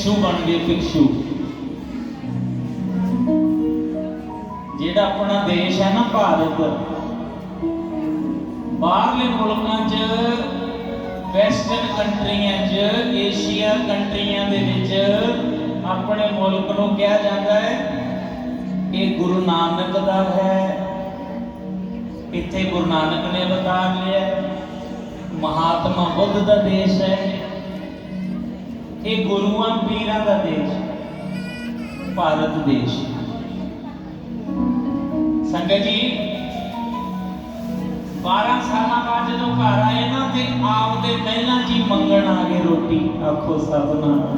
ਭਿਕਸ਼ੂ ਬਣ ਗਏ ਭਿਕਸ਼ੂ ਜਿਹੜਾ ਆਪਣਾ ਦੇਸ਼ ਹੈ ਨਾ ਭਾਰਤ, ਬਾਹਰਲੇ ਮੁਲਕਾਂ 'ਚ ਵੈਸਟਰਨ ਕੰਟਰੀਆਂ 'ਚ ਏਸ਼ੀਆ ਕੰਟਰੀਆਂ ਦੇ ਵਿੱਚ ਆਪਣੇ ਮੁਲਕ ਨੂੰ ਕਿਹਾ ਜਾਂਦਾ ਹੈ ਇਹ ਗੁਰੂ ਨਾਨਕ ਦਾ ਹੈ। ਇੱਥੇ ਗੁਰੂ ਨਾਨਕ ਨੇ ਬਤਾ ਲਿਆ। ਮਹਾਤਮਾ ਬੁੱਧ ਦਾ ਦੇਸ਼ ਹੈ। ਇਹ ਗੁਰੂਆਂ ਪੀਰਾਂ ਦਾ ਦੇਸ਼, ਭਾਰਤ ਦੇਸ਼। ਸੰਗਤ ਜੀ 12 ਸਾਲਾਂ ਬਾਅਦ ਜਦੋਂ ਘਰ ਆਏ ਨਾ, ਤੇ ਆਪਦੇ ਪਹਿਲਾਂ ਜੀ ਮੰਗਣ ਆ ਗਏ ਰੋਟੀ, ਆਖੋ ਸਤਨਾਮ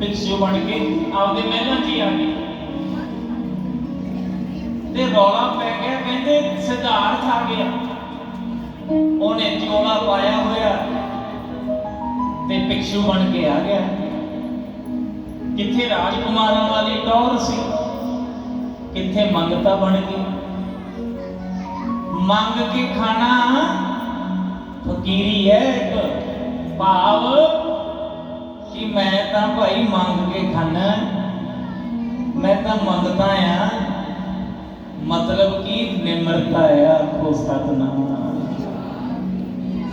ਭਿਕਸ਼ੂ ਬਣ ਕੇ ਆਪਦੇ ਮਹਿਲਾਂ ਜੀ ਆ ਗਏ। ਤੇ ਰੌਲਾ ਪੈ ਗਿਆ, ਕਹਿੰਦੇ ਸਿਧਾਰਥ ਆ ਗਿਆ। ਉਹਨੇ ਚੋਲਾ ਪਾਇਆ ਹੋਇਆ ਭਿਕਸ਼ੂ ਬਣ ਕੇ ਆ ਗਿਆ। ਕਿੱਥੇ ਰਾਜਕੁਮਾਰਾਂ ਵਾਲੀ ਟੌਰ ਸੀ, ਕਿੱਥੇ ਮੰਗਤਾ ਬਣ ਗਈ। ਮੰਗ ਕੇ ਖਾਣਾ ਫਕੀਰੀ ਹੈ ਇੱਕ। ਭਾਵ ਕਿ ਮੈਂ ਤਾਂ ਭਾਈ ਮੰਗ ਕੇ ਖਾਣਾ ਮੈਂ ਤਾਂ ਮੰਗਦਾ ਆ। ਮਤਲਬ ਕੀ ਨਿਮਰਤਾ ਆ ਆਖੋ ਸਤਨਾਮ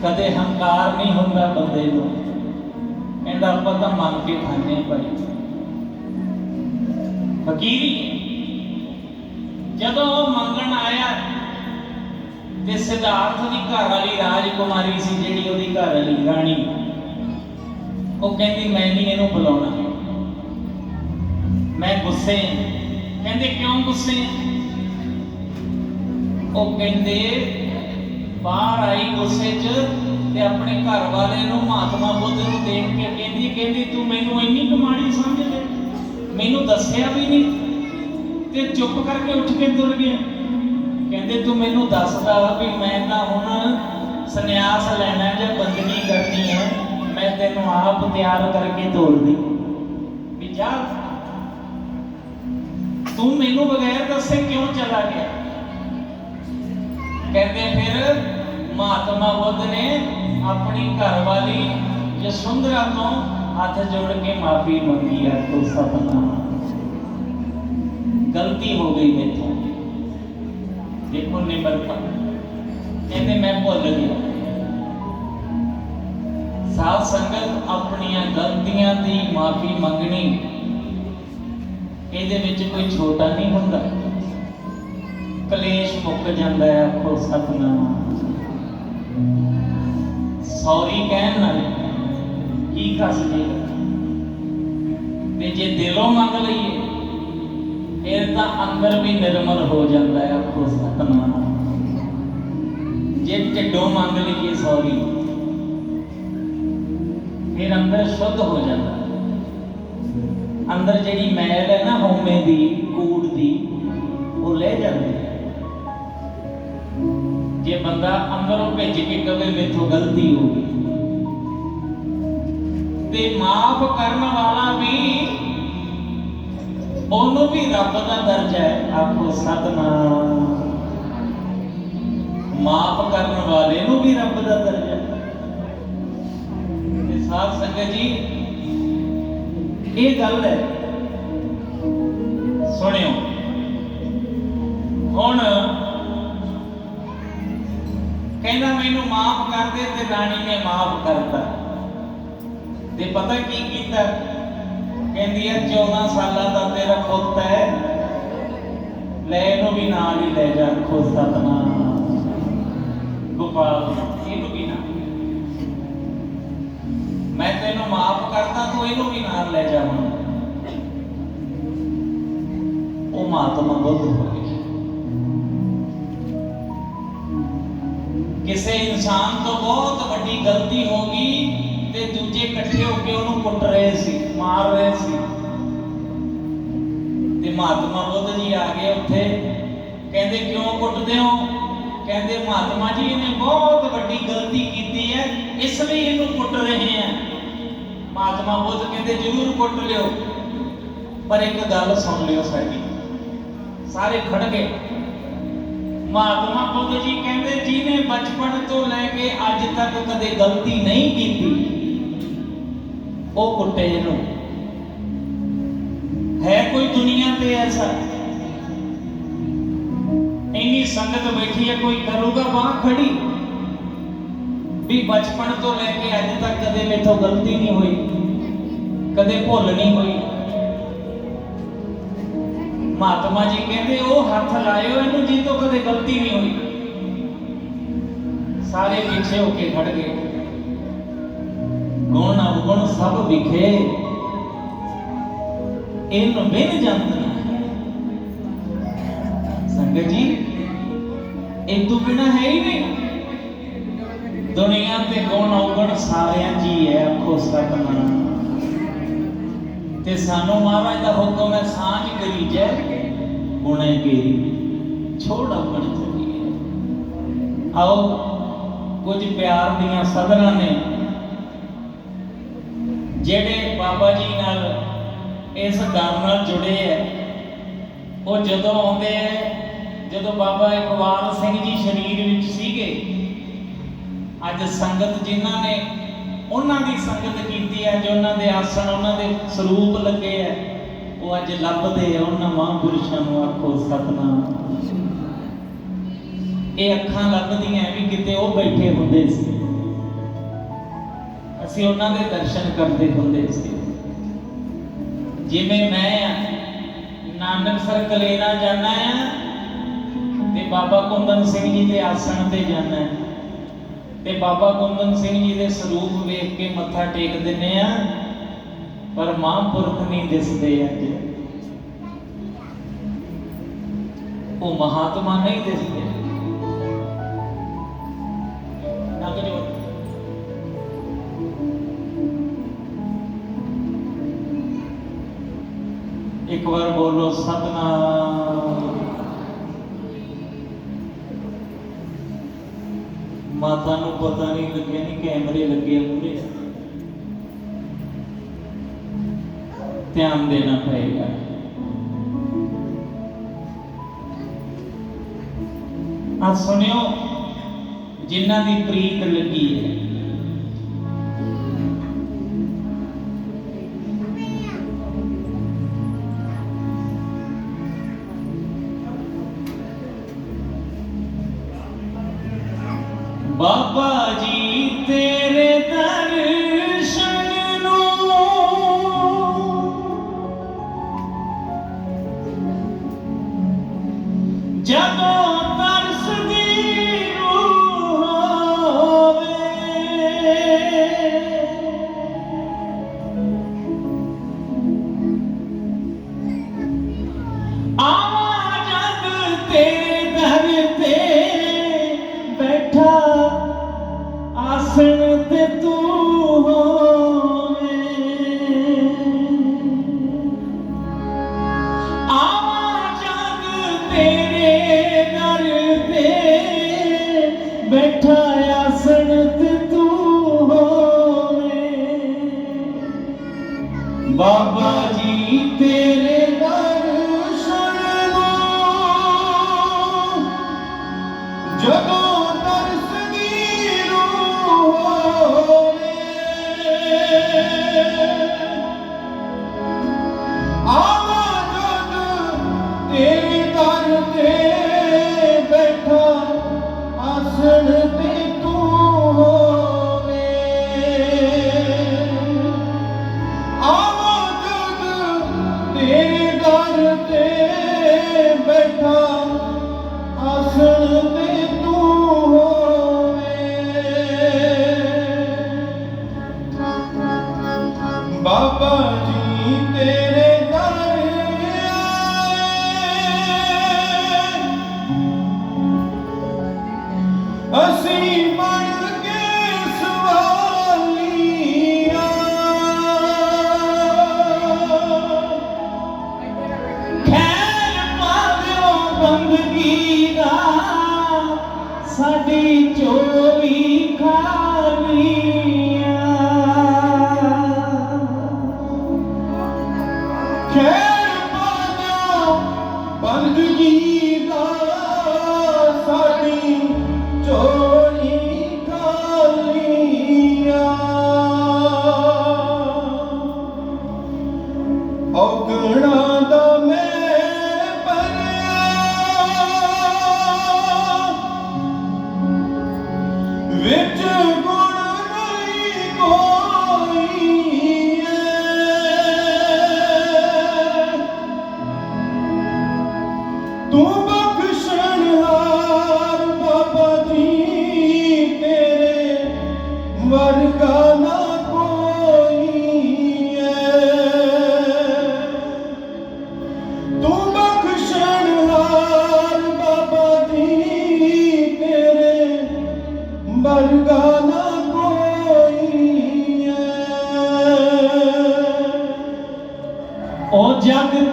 ਕਦੇ ਹੰਕਾਰ ਨਹੀਂ ਹੁੰਦਾ ਬੰਦੇ ਨੂੰ ਕਹਿੰਦਾ ਆਪਾਂ ਤਾਂ ਮੰਗ ਕੇ ਖਾਣੇ ਭਾਈ। ਫਕੀਰੀ, ਜਦੋਂ ਉਹ ਮੰਗਣ ਆਇਆ ਤੇ ਸਿਧਾਰਥ ਦੀ ਘਰ ਵਾਲੀ ਰਾਜਕੁਮਾਰੀ ਸੀ ਜਿਹੜੀ ਉਹਦੀ ਘਰ ਵਾਲੀ ਰਾਣੀ, ਉਹ ਕਹਿੰਦੀ, ਮੈਂ ਨਹੀਂ ਇਹਨੂੰ ਬੁਲਾਉਣਾ। ਮੈਂ ਗੁੱਸੇ ਕਹਿੰਦੇ, ਕਿਉਂ ਗੁੱਸੇ ਉਹ ਕਹਿੰਦੇ, ਬਾਹਰ ਆਈ ਗੁੱਸੇ 'ਚ ਤੇ ਆਪਣੇ ਘਰ ਵਾਲੇ ਨੂੰ ਮਹਾਤਮਾ ਬੁੱਧ ਨੂੰ ਦੇਖ ਕੇ ਕਹਿੰਦੀ ਕਹਿੰਦੀ, ਤੂੰ ਮੈਨੂੰ ਇੰਨੀ ਕਮਾੜੀ ਸਮਝਦੇ ਮੈਨੂੰ ਦੱਸਿਆ ਵੀ ਨਹੀਂ। ਤੇ ਚੁੱਪ ਕਰਕੇ ਉੱਠ ਕੇ ਤੁਰ ਗਿਆ। ਕਹਿੰਦੇ, ਤੂੰ ਮੈਨੂੰ ਦੱਸਦਾ ਵੀ ਮੈਂ ਤਾਂ ਹੁਣ ਸੰਨਿਆਸ ਲੈਣਾ ਜਾਂ ਬੰਦਗੀ ਕਰਨੀ ਹੈ ਮੈਂ ਤੈਨੂੰ ਆਪ ਤਿਆਰ ਕਰਕੇ ਤੋਰਦੀ ਵੀ ਜਾ। ਤੂੰ ਮੈਨੂੰ ਬਗੈਰ ਦੱਸੇ ਕਿਉਂ ਚਲਾ ਗਿਆ? ਕਹਿੰਦੇ ਫਿਰ ਮਹਾਤਮਾ ਬੁੱਧ ਨੇ ਆਪਣੀ ਘਰਵਾਲੀ ਯਸ਼ੁੰਦਰਾ ਤੋਂ ਹੱਥ ਜੋੜ ਕੇ ਮਾਫੀ ਮੰਗੀ ਆ ਤੋ ਸਤਨਾਮ। ਗਲਤੀ ਹੋ ਗਈ ਮੇਥੋਂ। ਦੇਖੋ ਨਿਮਰਤਾ ਕਹਿੰਦੇ ਮੈਂ ਭੁੱਲ ਗਿਆ। ਸਾਧ ਸੰਗਤ ਆਪਣੀਆਂ ਗਲਤੀਆਂ ਦੀ ਮਾਫੀ ਮੰਗਣੀ, ਇਹਦੇ ਵਿੱਚ ਕੋਈ ਛੋਟਾ ਨਹੀਂ ਹੁੰਦਾ। ਕਲੇਸ਼ ਮੁੱਕ ਜਾਂਦਾ ਹੈ ਆਖੋ ਸਤਨਾਮ। ਸੌਰੀ ਕਹਿਣ ਨਾਲ ਕੀ ਕਸ ਜੇਗਾ ਤੇ ਜੇ ਦਿਲੋਂ ਮੰਗ ਲਈਏ ਫਿਰ ਤਾਂ ਅੰਦਰ ਵੀ ਨਿਰਮਲ ਹੋ ਜਾਂਦਾ ਹੈ ਆਖੋ ਸਤਨਾਮ ਜੇ ਢਿੱਡੋਂ ਮੰਗ ਲਈਏ ਸੌਰੀ ਫਿਰ ਅੰਦਰ ਸ਼ੁੱਧ ਹੋ ਜਾਂਦਾ ਹੈ। ਅੰਦਰ ਜਿਹੜੀ ਮੈਲ ਹੈ ਨਾ ਹਉਮੈ ਦੀ ਜੇ ਬੰਦਾ ਅੰਦਰੋਂ ਭਿੱਜ ਕੇ ਕਵੇ ਮੇਥੋਂ ਗਲਤੀ ਹੋ ਗਈ। ਤੇ ਮਾਫ ਕਰਨ ਵਾਲਾ ਵੀ ਉਹਨੂੰ ਵੀ ਰੱਬ ਦਾ ਦਰਜਾ ਹੈ। ਆਖੋ, ਸਤਨਾਮ। ਮਾਫ ਕਰਨ ਵਾਲੇ ਨੂੰ ਵੀ ਰੱਬ ਦਾ ਦਰਜਾ ਹੈ। ਤੇ ਸਾਧ ਇਹ ਗੱਲ ਹੈ। ਸੁਣਿਓ, ਹੁਣ ਕਹਿੰਦਾ, ਮੈਨੂੰ ਮਾਫ ਕਰ ਦੇ ਤੇ ਰਾਣੀ ਨੇ ਮਾਫ ਕਰਤਾ ਤੇ ਪਤਾ ਕੀ ਕੀਤਾ? ਕਹਿੰਦੀ ਹੈ 14 ਸਾਲਾਂ ਦਾ ਤੇਰਾ ਪੁੱਤ ਹੈ। ਲੈ ਇਹਨੂੰ ਵੀ ਨਾਲ ਹੀ ਲੈ ਜਾ ਖੋ ਸਤਨਾਮ। ਗੋਪਾਲ, ਇਹਨੂੰ ਵੀ ਨਾਲ ਮੈਂ ਤੈਨੂੰ ਮਾਫ ਕਰਤਾ ਤੂੰ ਇਹਨੂੰ ਵੀ ਨਾਲ ਲੈ ਜਾਵਾਂ। ਉਹ ਮਹਾਤਮਾ ਬੁੱਧ ਹੋਇਆ ਕਿਸੇ ਇਨਸਾਨ ਤੋਂ ਬਹੁਤ ਵੱਡੀ ਗਲਤੀ ਹੋ ਗਈ ਤੇ ਦੂਜੇ ਇਕੱਠੇ ਹੋ ਕੇ ਉਹਨੂੰ ਕੁੱਟ ਰਹੇ ਸੀ, ਮਾਰ ਰਹੇ ਸੀ। ਤੇ ਮਹਾਤਮਾ ਬੁੱਧ ਜੀ ਆ ਗਏ ਉੱਥੇ। ਕਹਿੰਦੇ, ਕਿਉਂ ਕੁੱਟਦੇ ਹੋ? ਕਹਿੰਦੇ, ਮਹਾਤਮਾ ਜੀ ਨੇ ਬਹੁਤ ਵੱਡੀ ਗਲਤੀ ਕੀਤੀ ਹੈ, ਇਸ ਲਈ ਇਹਨੂੰ ਕੁੱਟ ਰਹੇ ਆ ਮਹਾਤਮਾ ਬੁੱਧ ਕਹਿੰਦੇ, ਜ਼ਰੂਰ ਕੁੱਟ ਲਿਓ। ਪਰ ਇੱਕ ਗੱਲ ਸੁਣ ਲਿਓ ਸਾਡੀ। ਸਾਰੇ ਖੜ ਗਏ। ਮਹਾਤਮਾ ਬੁੱਧ ਜੀ ਕਹਿੰਦੇ, ਜਿਹਨੇ ਬਚਪਨ ਤੋਂ ਲੈ ਕੇ ਅੱਜ ਤੱਕ ਕਦੇ ਗਲਤੀ ਨਹੀਂ ਕੀਤੀ, ਉਹ ਕੁੱਟੇ ਇਹਨੂੰ। ਹੈ ਕੋਈ ਦੁਨੀਆ ਤੇ ਐਸਾ? ਇੰਨੀ ਸੰਗਤ ਬੈਠੀ ਹੈ, ਕੋਈ ਕਰੂਗਾ ਬਾਹ ਖੜੀ ਵੀ ਬਚਪਨ ਤੋਂ ਲੈ ਕੇ ਅੱਜ ਤੱਕ ਕਦੇ ਮੇਥੋਂ ਗਲਤੀ ਨਹੀਂ ਹੋਈ, ਕਦੇ ਭੁੱਲ ਨਹੀਂ ਹੋਈ। ਮਹਾਤਮਾ ਜੀ ਕਹਿੰਦੇ, ਉਹ ਹੱਥ ਲਾਇਓ, ਇਹਨੂੰ ਜੀ ਤੋਂ ਕਦੇ ਗਲਤੀ ਨਹੀਂ ਹੋਈ। ਸਾਰੇ ਪਿੱਛੇ ਹੋ ਕੇ ਖੜ ਗਏ। ਗੁਣ ਅਵਗੁਣ ਸਭ ਵਿਖੇ। ਇਹਨੂੰ ਬਿਨ ਜੰਤਨਾ ਸੰਗਤ ਜੀ, ਇਹ ਤੋਂ ਬਿਨਾ ਹੈ ਹੀ ਨਹੀਂ। ਦੁਨੀਆ ਤੇ ਗੁਣ ਅਵਗੁਣ ਸਾਰਿਆਂ ਜੀ ਹੈ ਆਖੋ ਸਤਨਾਮ ਤੇ ਸਾਨੂੰ ਮਹਾਰਾਜ ਦਾ ਹੁਕਮ ਹੈ, ਸਾਂਝ ਕਰੀ ਜੈ ਗੁਣੇ ਕੇਰੀ। ਛੋੜ ਆਪਣ ਚੱਲੀਏ। ਆਓ, ਕੁਝ ਪਿਆਰ ਦੀਆਂ ਸਦਰਾਂ ਨੇ ਜਿਹੜੇ ਬਾਬਾ ਜੀ ਨਾਲ ਇਸ ਦਰ ਨਾਲ ਜੁੜੇ ਐ ਉਹ ਜਦੋਂ ਆਉਂਦੇ ਐ ਜਦੋਂ ਬਾਬਾ ਇਕਬਾਲ ਸਿੰਘ ਜੀ ਸਰੀਰ ਵਿੱਚ ਸੀਗੇ, ਅੱਜ ਸੰਗਤ ਜਿਨ੍ਹਾਂ ਨੇ ਉਹਨਾਂ ਦੀ ਸੰਗਤ ਕੀਤੀ ਹੈ, ਜੋ ਉਹਨਾਂ ਦੇ ਆਸਣ, ਉਹਨਾਂ ਦੇ ਸਰੂਪ ਲੱਗੇ ਐ ਉਹ ਅੱਜ ਲੱਭਦੇ ਆ, ਉਹਨਾਂ ਮਹਾਂਪੁਰਸ਼ਾਂ ਨੂੰ ਆਖੋ, ਸਤਨਾਮ। ਇਹ ਅੱਖਾਂ ਲੱਭਦੀਆਂ ਵੀ ਕਿਤੇ ਉਹ ਬੈਠੇ ਹੁੰਦੇ ਸੀ। ਅਸੀਂ ਉਹਨਾਂ ਦੇ ਦਰਸ਼ਨ ਕਰਦੇ ਹੁੰਦੇ ਸੀ। ਜਿਵੇਂ ਮੈਂ ਨਾਨਕ ਸਰ ਕਲੇਨਾ ਜਾਣਾ ਆ, ਤੇ ਬਾਬਾ ਕੁੰਦਨ ਸਿੰਘ ਜੀ ਦੇ ਆਸਣ ਤੇ ਜਾਣਾ ਹੈ ਤੇ ਬਾਬਾ ਗੁੰਦਨ ਸਿੰਘ ਜੀ ਦੇ ਸਰੂਪ ਵੇਖ ਕੇ ਮੱਥਾ ਟੇਕ ਦਿੰਨੇ ਆ, ਪਰ ਮਹਾਂਪੁਰਖ ਨਹੀਂ ਦਿਸਦੇ ਅੱਜ ਉਹ ਮਹਾਤਮਾ ਨਹੀਂ ਦਿਸਦੇ। ਇੱਕ ਵਾਰ ਬੋਲੋ, ਸਤਨਾਮ। ਮਾਤਾ ਨੂੰ ਪਤਾ ਨਹੀਂ ਲੱਗਿਆ ਨਹੀਂ ਕੈਮਰੇ ਲੱਗੇ ਮੂਰੇ ਧਿਆਨ ਦੇਣਾ ਪਏਗਾ। ਆ ਸੁਣਿਓ, ਜਿਨ੍ਹਾਂ ਦੀ ਪ੍ਰੀਤ ਲੱਗੀ ਹੈ ਬਾਬਾ ਜੀ ਤੇ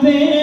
nothing.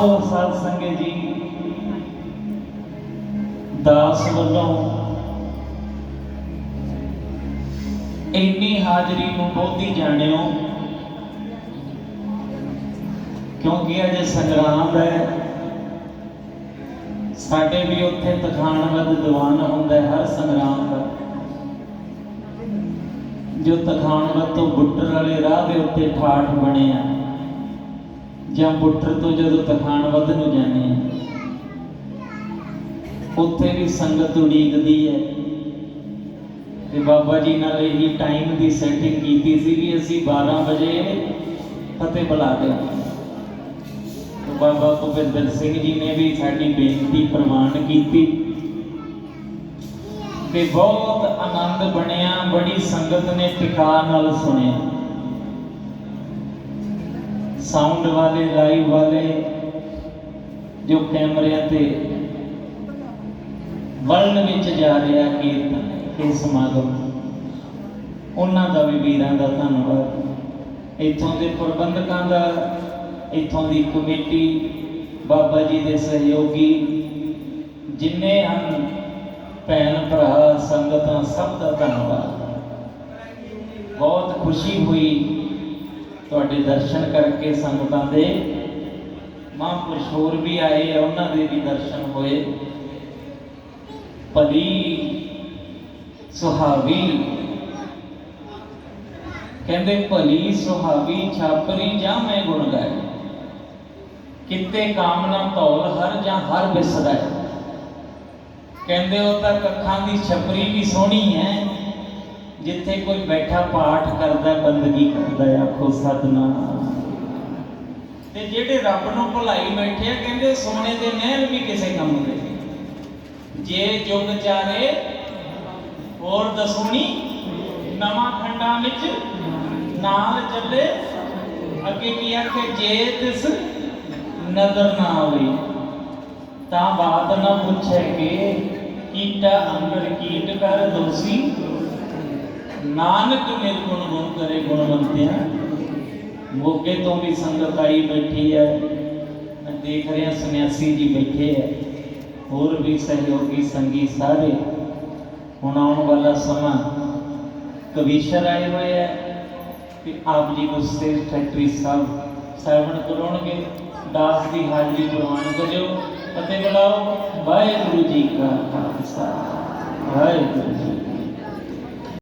ਆਓ ਸਾਧ ਸੰਗਤ ਜੀ, ਦਾਸ ਵੱਲੋਂ ਇੰਨੀ ਹਾਜ਼ਰੀ ਨੂੰ ਬਹੁਤੀ ਜਾਣਿਓ, ਕਿਉਂਕਿ ਅਜੇ ਸੰਗਰਾਮ ਹੈ, ਸਾਡੇ ਵੀ ਉੱਥੇ ਤਖਾਣਵਦ ਦੀਵਾਨ ਹੁੰਦਾ ਹੈ ਹਰ ਸੰਗਰਾਮ ਦਾ। ਜੋ ਤਖਾਣਵਦ ਤੋਂ ਬੁੱਟਰ ਵਾਲੇ ਰਾਹ ਦੇ ਉੱਤੇ ਠਾਠ ਬਣਿਆ ਜਾਂ ਬੁੱਟਰ ਤੋਂ ਜਦੋਂ ਤਖਾਣਵਦ ਨੂੰ ਜਾਂਦੇ ਆ, ਉੱਥੇ ਵੀ ਸੰਗਤ ਉਡੀਕਦੀ ਹੈ। ਤੇ ਬਾਬਾ ਜੀ ਨਾਲ ਇਹੀ ਟਾਈਮ ਦੀ ਸੈਟਿੰਗ ਕੀਤੀ ਸੀ ਵੀ ਅਸੀਂ 12 ਵਜੇ ਫਤਿਹ ਬੁਲਾ ਦੇ ਬਾਬਾ ਭੁਪਿੰਦਰ ਸਿੰਘ ਜੀ ਨੇ ਵੀ ਸਾਡੀ ਬੇਨਤੀ ਪ੍ਰਵਾਨ ਕੀਤੀ। ਤੇ ਬਹੁਤ ਆਨੰਦ ਬਣਿਆ, ਬੜੀ ਸੰਗਤ ਨੇ ਟਿਕਾ ਨਾਲ ਸੁਣਿਆ। ਸਾਊਂਡ ਵਾਲੇ, ਲਾਈਵ ਵਾਲੇ, ਜੋ ਕੈਮਰਿਆਂ ਤੇ ਵਰਲਡ ਵਿੱਚ ਜਾ ਰਿਹਾ ਕੀਰਤਨ, ਇਹ ਸਮਾਗਮ, ਉਹਨਾਂ ਦਾ ਵੀ ਵੀਰਾਂ ਦਾ ਧੰਨਵਾਦ। ਇੱਥੋਂ ਦੇ ਪ੍ਰਬੰਧਕਾਂ ਦਾ, ਇੱਥੋਂ ਦੀ ਕਮੇਟੀ, ਬਾਬਾ ਜੀ ਦੇ ਸਹਿਯੋਗੀ, ਜਿੰਨੇ ਹਨ, ਭੈਣ ਭਰਾ, ਸੰਗਤਾਂ, ਸਭ ਦਾ ਧੰਨਵਾਦ। ਬਹੁਤ ਖੁਸ਼ੀ ਹੋਈ ਤੁਹਾਡੇ ਦਰਸ਼ਨ ਕਰਕੇ ਸੰਗਤਾਂ ਦੇ। ਮਹਾਂਪੁਰਸ਼ ਹੋਰ ਵੀ ਆਏ ਆ ਉਹਨਾਂ ਦੇ ਵੀ ਦਰਸ਼ਨ ਹੋਏ। ਭਲੀ, ਸੁਹਾਵੀ। ਕਹਿੰਦੇ, ਭਲੀ, ਸੁਹਾਵੀ, ਛਾਪਰੀ ਜਾਂ ਮੈਂ ਗੁਣ ਗਾਏ? ਕਿਤੇ ਕਾਮਨਾ ਤੌਲ ਹਰ ਜਾਂ ਹਰ ਵਿਸਦਾ ਕਹਿੰਦੇ, ਉਹ ਤਾਂ ਅੱਖਾਂ ਦੀ ਛਪਰੀ ਵੀ ਸੋਹਣੀ ਹੈ। ਜਿੱਥੇ ਕੋਈ ਬੈਠਾ ਪਾਠ ਕਰਦਾ, ਬੰਦਗੀ ਕਰਦਾ ਆਖੋ ਸਤਨਾਮ। ਤੇ ਜਿਹੜੇ ਰੱਬ ਨੂੰ ਭੁਲਾਈ ਬੈਠੇ ਆ, ਕਹਿੰਦੇ ਸੋਨੇ ਦੇ ਮਹਿਲ ਵੀ ਕਿਸੇ ਕੰਮ ਦੇ ਜੇ ਜੁਗ ਚਾਰੇ, ਹੋਰ ਦਸੂਣੀ ਨਵਾਂ ਖੰਡਾਂ ਵਿੱਚ ਨਾਲ ਚੱਲੇ, ਅੱਗੇ ਕੀ ਆਖੇ, ਜੇ ਤਿਸ ਨਜ਼ਰ ਨਾ ਆਵੇ, ਤਾਂ ਬਾਤ ਨਾ ਪੁੱਛੇ ਕਿ, ਕੀਟਾ ਅੰਦਰ ਕੀਟ ਕਰ ਦੋਸੀ। ਨਾਨਕ ਨਿਰਗੁਣ ਗੁਣ ਕਰੇ ਗੁਣਵੰਤਿਆ ਮੋਗੇ ਤੋਂ ਵੀ ਸੰਗਤ ਆਈ ਬੈਠੀ ਹੈ। ਮੈਂ ਦੇਖ ਰਿਹਾ ਸੰਨਿਆਸੀ ਜੀ ਬੈਠੇ ਹੈ। ਹੋਰ ਵੀ ਸਹਿਯੋਗੀ ਸੰਗੀ ਸਾਰੇ। ਹੁਣ ਆਉਣ ਵਾਲਾ ਸਮਾਂ ਕਵੀਸ਼ਰ ਆਏ ਹੋਏ ਹੈ ਤੇ ਆਪ ਜੀ ਨੂੰ ਸਟੇਜ ਫੈਕਟਰੀ ਸਾਹਿਬ ਸਰਵਣ ਕਰਾਉਣਗੇ ਦਾਸ ਦੀ ਹਾਜ਼ਰੀ ਪ੍ਰਵਾਨ ਕਰਿਓ ਅਤੇ ਬੁਲਾਓ। ਵਾਹਿਗੁਰੂ ਜੀ ਕਾ ਖਾਲਸਾ। ਵਾਹਿਗੁਰੂ ਜੀ